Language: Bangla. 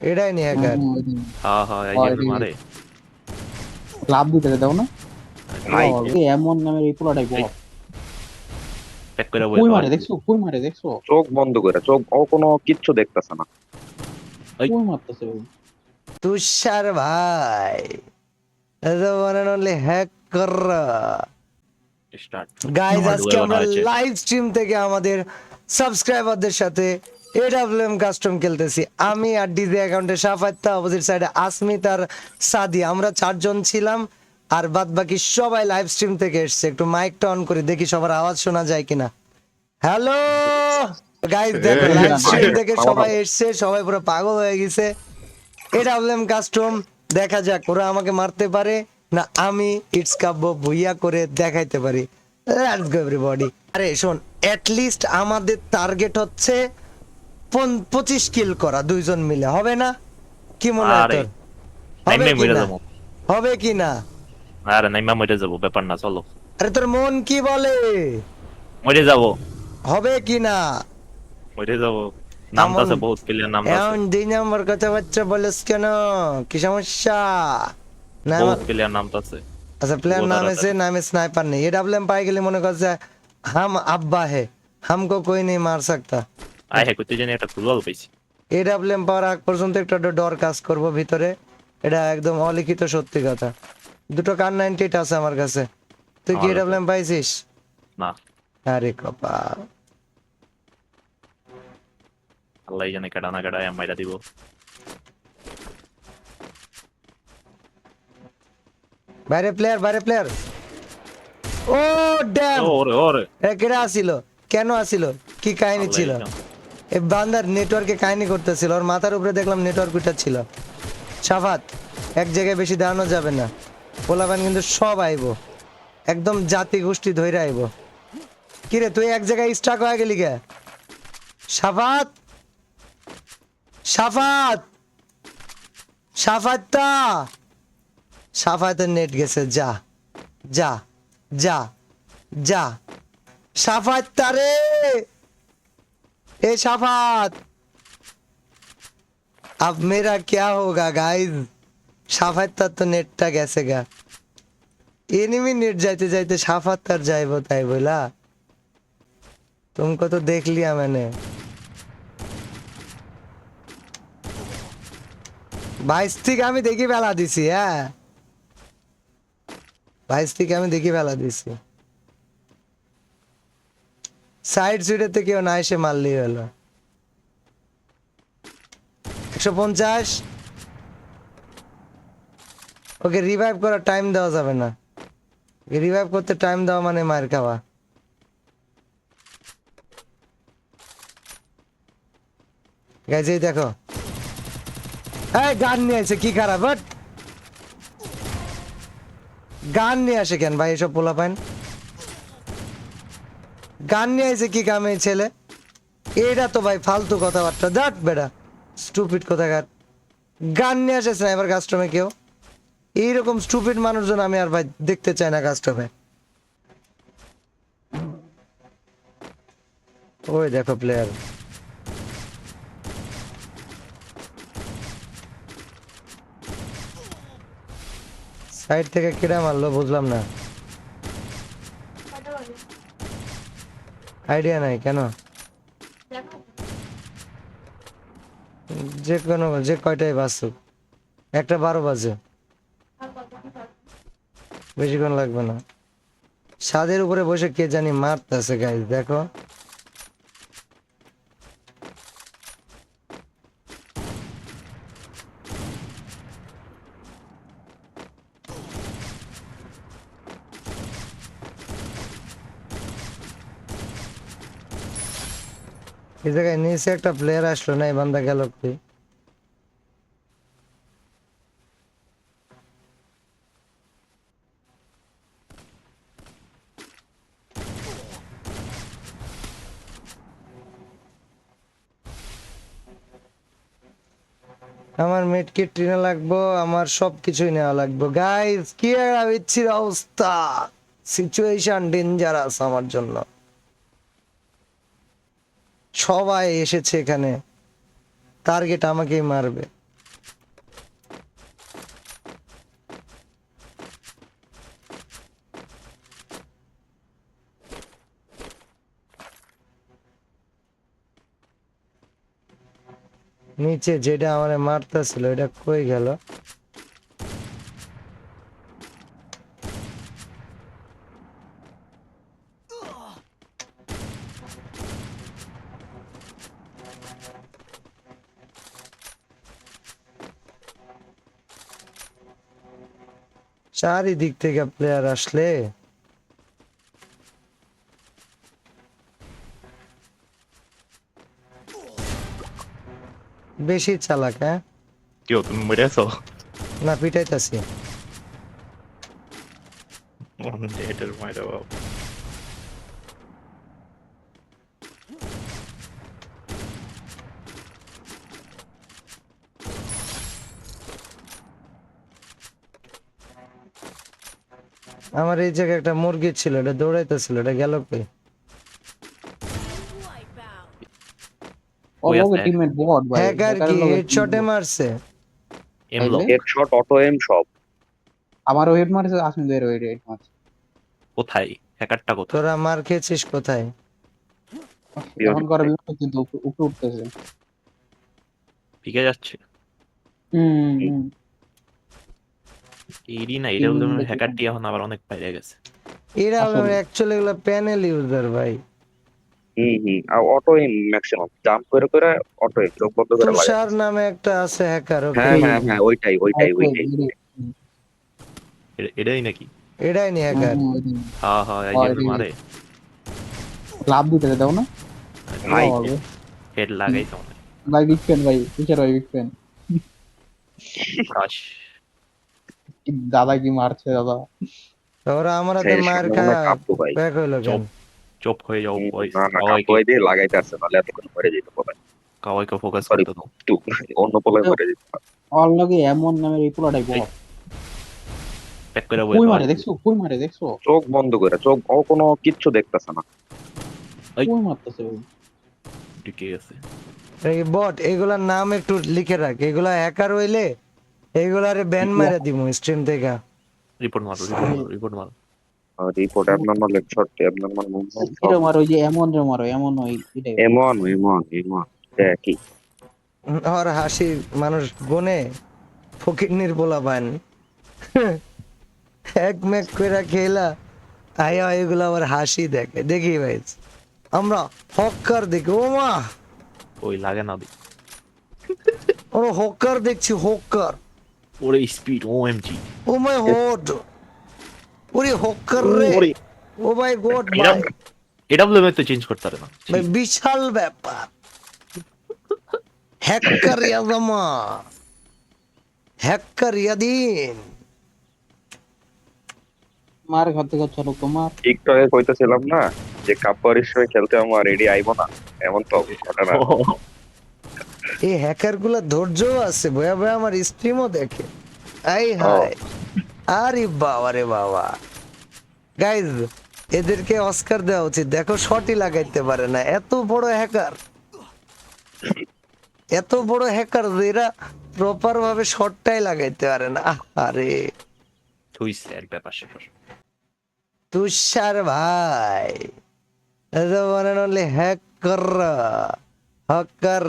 এটাই নি হ্যাকার হ্যাঁ হ্যাঁ এই যে মারে। লাভ দিতে দাও না? ভাই এই এমন নামের এই পোলাটাই বড়। প্যাক করে কই মারে দেখছ? কই মারে দেখছ? চোখ বন্ধ করে চোখ ও কোনো কিচ্ছু দেখতেছে না। কই মারতেছে? তুষার ভাই one and only hacker start guys আজকে আমরা লাইভ স্ট্রিম থেকে আমাদের সাবস্ক্রাইবারদের সাথে এডাব্লিউএম কাস্টম খেলতেছি। আমি আর ডিজে অ্যাকাউন্টে সাফাত্তা অপোজিট সাইডে আসমিত আর সাদি। আমরা চারজন ছিলাম আর বাদ বাকি সবাই লাইভ স্ট্রিম থেকে এসছে। একটু মাইকটা অন করে দেখি সবার আওয়াজ শোনা যায় কিনা। হ্যালো গাইজ দেখো লাইভ স্ট্রিম থেকে সবাই এসছে সবাই পুরো পাগল হয়ে গেছে। এডাব্লিউএম কাস্টম দেখা যাক ওরা আমাকে মারতে পারে না আমি ইটস কাব্য ভুইয়া করে দেখাইতে পারি। লেটস গো এভরিবডি আরে শোন এট লিস্ট আমাদের টার্গেট হচ্ছে পঁচিশ কিল করা দুইজন মিলে। হবে না? কি মনে হয় তোর? হবে কি না হবে কি না আরে মরে ব্যাপার না চলো। আরে তোর মন কি বলে? মরে যাব। হবে কি না মরে যাব। নাম আছে বহুত প্লেয়ার নাম আছে। এখন দুই কথা বাচ্চা কেন? কি সমস্যা? নাম প্লেয়ার নাম আছে। আচ্ছা প্লেয়ার নাম আছে নামে স্নাইপার নেই। এডব্লিউএম পাই গেলে মনে করছে হাম আব্বা হে হামকো কই নেই মার সকতা। আই হ্যাঁ করতে জানি একটা পাইছি। এ ডাব্লিউ এম পাওয়ার আগ পর্যন্ত একটা ডর কাজ করব ভিতরে। এটা একদম অলিখিত সত্যি কথা। দুটো কার নাইনটি আছে আমার কাছে। তুই কি আমার এ ডাব্লিউ এম পাইছিস? না। আরে কপাল। আল্লাহ জানে কেডা না কেডা মাইরা দিব। বাইরে প্লেয়ার বাইরে প্লেয়ার ও ড্যাম ওরে ওরে। এ কেডা আসিল? কেন আসিল? কি কাহিনী ছিল? এই বান্দার নেটওয়ার্কে কাহিনী করতেছিল, ওর মাথার উপরে দেখলাম নেটওয়ার্ক উঠা ছিল। সাফাত, এক জায়গায় বেশি দাঁড়ানো যাবে না। পোলাপান কিন্তু সব আইব। একদম জাতি গোষ্ঠী ধৈর্য আইব। কিরে তুই এক জায়গায় স্টাক হয়ে গেলি গে সাফাত! সাফাত! সাফাতটা! সাফাতের নেট গেছে, যা যা যা যা। সাফাত তারে ए शाफात अब मेरा क्या होगा गाइस সাফাত তার তো নেটটা গেছে গা এনিমি নেট যাইতে যাইতে সাফাত তার যাইব তাই বলা तुमको तो देख लिया मैंने বাইশ থেকে আমি দেখি বেলা দিছি হ্যাঁ বাইশ থেকে আমি দেখি বেলা দিছি সাইড সুইডেতে কেউ না এসে মারলেই হলো। একশো পঞ্চাশ। ওকে রিভাইভ করার টাইম দেওয়া যাবে না। রিভাইভ করতে টাইম দেওয়া মানে মার খাওয়া। গাইজ এই দেখো। এই গান নিয়ে আসে কি খারাপ বাট গান নিয়ে আসে কেন ভাই এসব পোলা পাইন গান নিয়ে এসে কি কামে ছেলে? এটা তো ভাই ফালতু কথাবার্তা। দ্যাট বেড়া স্টুপিড কথাকার। গান নিয়ে আসে স্নাইপার কাস্টমে কেউ। এইরকম স্টুপিড মানুষজন আমি আর ভাই দেখতে চাই না কাস্টমে ওই দেখো প্লেয়ার সাইড থেকে কিরা মারলো বুঝলাম না। আইডিয়া নাই, কেন? যে কোনো, যে কয়টাই বাসুক একটা বারো বাজে। বেশিক্ষণ লাগবে না। ছাদের উপরে বসে কে জানি মারতেছে গাইজ দেখো। এই নিচে একটা প্লেয়ার আসলো না এই বান্দা গেল কি আমার মেডকিট ট্রেনে লাগবো, আমার সব কিছুই নেওয়া লাগবো। গাইজ কি বিচ্ছির অবস্থা। সিচুয়েশন ডেঞ্জারাস আমার জন্য। সবাই এসেছে এখানে। টার্গেট আমাকেই মারবে। নিচে যেটা আমার মারতেছিল এটা কই গেল? চারিদিক থেকে প্লেয়ার আসলে বেশি চালাক হ্যাঁ? কেউ তুমি মরে আছো না পিটাইতাছি। এটার মায়ের বাবা আমার এই জায়গায় একটা মুরগি ছিল এটা দৌড়াইতেছিল এটা গেল কই? ওর আছে। টিমমেট বট ভাই হ্যাকার কি হেডশটে মারছে। এমলো তাইলে? হেডশট অটো এম সব আমারও হেড মারছে আসমিদের ওই হেড মারছে। কোথায়? হ্যাকারটা কোথায়? তোরা মার খেয়েছিস কোথায়? এখন করে কিন্তু উপরে উপরে উঠতেছে। ঠিক যাচ্ছে। হুম হুম। এরই না এটা হুম, হ্যাকারটি এখন আবার অনেক বাইরে গেছে এরা আসলে। অ্যাকচুয়ালি এগুলো প্যানেল ইউজার ভাই হুম হুম আর অটো এম ম্যাক্সিমাম জাম্প করে করে অটো এম চোখ বন্ধ করে তুষার নামে একটা আছে হ্যাকার ওকে হ্যাঁ হ্যাঁ হ্যাঁ ওইটাই ওইটাই ওইটাই। এটাই নাকি? এটাই নি হ্যাকার হ্যাঁ হ্যাঁ এই হ্যাঁ, যে মারে। লাভ দিতে দাও না? ভাই ও, হেড লাগাইছে অনেক ভাই বিগ ফ্যান ভাই তুষার ভাই বিগ ফ্যান দাদা কি মারছে দাদা। ওরা আমার হাতে মার খা ব্যাক কেন? চুপ হয়ে যাও বয়স দিয়ে লাগাইতে আসছে তাহলে এতক্ষণ যেত পরে। কাওয়াইকে ফোকাস Sorry. করতে দাও। অন্য পোলায় যেত লগে এমন নামের এই পোলাটাই বট প্যাক করে কই মারে দেখছ? কই মারে দেখছ? চোখ বন্ধ করে চোখ ও কোনো কিচ্ছু দেখতেছে না। এই। কই মারতেছে ভাই ঢুকে গেছে বট এগুলার নাম একটু লিখে রাখ। এগুলা হ্যাকার হইলে এগুলারে ব্যান মারা দিব স্ট্রিম থেকে। রিপোর্ট মারো রিপোর্ট মারো রিপোর্ট মারো। Report abnormal headshot abnormal movement এরম আর ওই যে এমন রে মারো এমন ওই এমন এমন এমন কি? আর হাসি মানুষ গনে ফকিরনির পোলা পান এক মেক করে খেলা আয়া এগুলো আবার হাসি দেখে। দেখি ভাই আমরা হকার দেখি ও মা! ওই লাগে না আমরা হকার দেখছি হকার। ওরে speed O M G oh my hot ওরে হকার রে। ও মাই গড ভাই। তো চেঞ্জ করতে পারে না। ভাই বিশাল ব্যাপার। হ্যাকার ইয়াজামা হ্যাকার ইয়াদিন। মার ঘর থেকে চলো তোমার। আগে কইতেছিলাম না যে কাপ্পার হিসেবে খেলতে আমার রেডি আইবো না। এমন তো ঘটনা এই হ্যাকারগুলা ধৈর্য আছে বয়া বয়া আমার স্ট্রিমও দেখে। আই হাই আরে বাবা রে বাবা। গাইজ এদেরকে অস্কার দেওয়া উচিত। দেখো শটই লাগাইতে পারে না। এত বড় হ্যাকার। এত বড় হ্যাকার যে এরা প্রপার ভাবে শটটাই লাগাইতে পারে না। আরে থুইছে এক ব্যাপার তুষার ভাই। Only hacker hacker